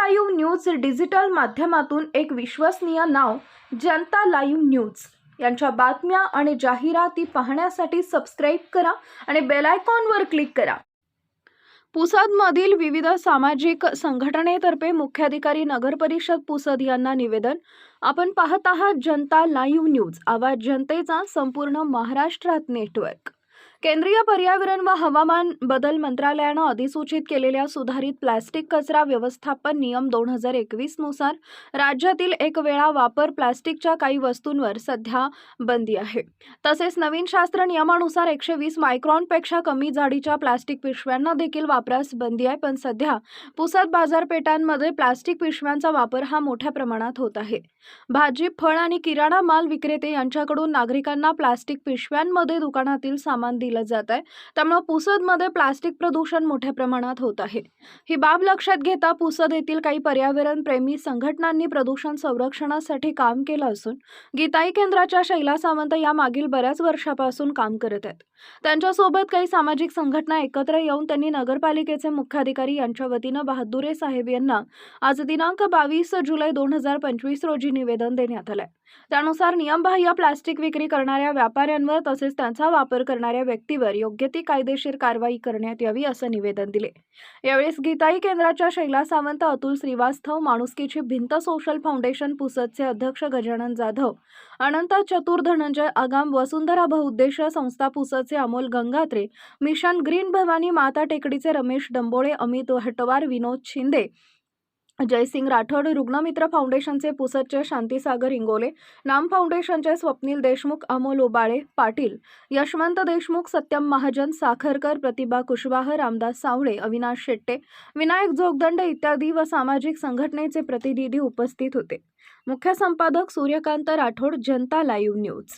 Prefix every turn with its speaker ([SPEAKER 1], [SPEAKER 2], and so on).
[SPEAKER 1] Live news digital माध्यमातून एक विश्वसनीय नाव जनता लाईव्ह न्यूज. यांच्या बातम्या आणि जाहिराती पाहण्यासाठी सबस्क्राईब करा आणि बेलायकॉनवर क्लिक करा. पुसदमधील विविध सामाजिक संघटनेतर्फे मुख्याधिकारी नगरपरिषद पुसद यांना निवेदन. आपण पाहत आहात जनता लाईव्ह न्यूज आवाज जनतेचा संपूर्ण महाराष्ट्रात नेटवर्क केंद्रीय पर्यावरण व हवामान बदल मंत्रालयानं अधिसूचित केलेल्या सुधारित प्लॅस्टिक कचरा व्यवस्थापन नियम दोन हजार एकवीसनुसार राज्यातील एक वेळा वापर प्लास्टिकच्या काही वस्तूंवर सध्या बंदी आहे. तसेच नवीन शास्त्र नियमानुसार एकशे वीस मायक्रॉनपेक्षा कमी जाडीच्या प्लास्टिक पिशव्यांना देखील वापरास बंदी आहे पण सध्या पुसद बाजारपेठांमध्ये प्लास्टिक पिशव्यांचा वापर हा मोठ्या प्रमाणात होत आहे. भाजी फळ आणि किराणा माल विक्रेते यांच्याकडून नागरिकांना प्लास्टिक पिशव्यांमध्ये दुकानातील सामान दिलं जात आहे. त्यामुळे पुसदमध्ये प्लास्टिक प्रदूषण मोठ्या प्रमाणात होत आहे. ही बाब लक्षात घेता पुसद येथील काही पर्यावरण प्रेमी संघटनांनी प्रदूषण संरक्षणासाठी काम केलं असून गीताई केंद्राच्या शैला सावंत या मागील बऱ्याच वर्षापासून काम करत आहेत. त्यांच्यासोबत काही सामाजिक संघटना एकत्र येऊन त्यांनी नगरपालिकेचे मुख्याधिकारी यांच्या वतीनं बहादुरे साहेब यांना आज दिनांक बावीस जुलै दोन हजार पंचवीस रोजी निवेदन देण्यात आलंय. त्यानुसार नियमबाह्य प्लास्टिक विक्री करणाऱ्या व्यापाऱ्यांवर तसेच त्यांचा वापर करणाऱ्या व्यक्तीवर योग्य ती कायदेशीर कारवाई करण्यात यावी असं निवेदन दिले. यावेळेस गीताई केंद्राच्या शैला सावंत अतुल श्रीवास्तव माणुसकीची भिंत सोशल फाउंडेशन पुसदचे अध्यक्ष गजानन जाधव अनंत चतुर धनंजय आगाम वसुंधरा बहुउद्देश संस्था पुसदचे अमोल गंगात्रे मिशन ग्रीन भवानी माता टेकडीचे रमेश डंबोळे अमित हटवार विनोद शिंदे जयसिंग राठोड रुग्णमित्र फाउंडेशनचे पुसदचे शांतीसागर इंगोले नाम फाउंडेशनचे स्वप्नील देशमुख अमोल ओबाळे पाटील यशवंत देशमुख सत्यम महाजन साखरकर प्रतिभा कुशवाह रामदास सावळे अविनाश शेट्टे विनायक जोगदंड इत्यादी व सामाजिक संघटनेचे प्रतिनिधी उपस्थित होते. मुख्य संपादक सूर्यकांत राठोड जनता लाईव्ह न्यूज.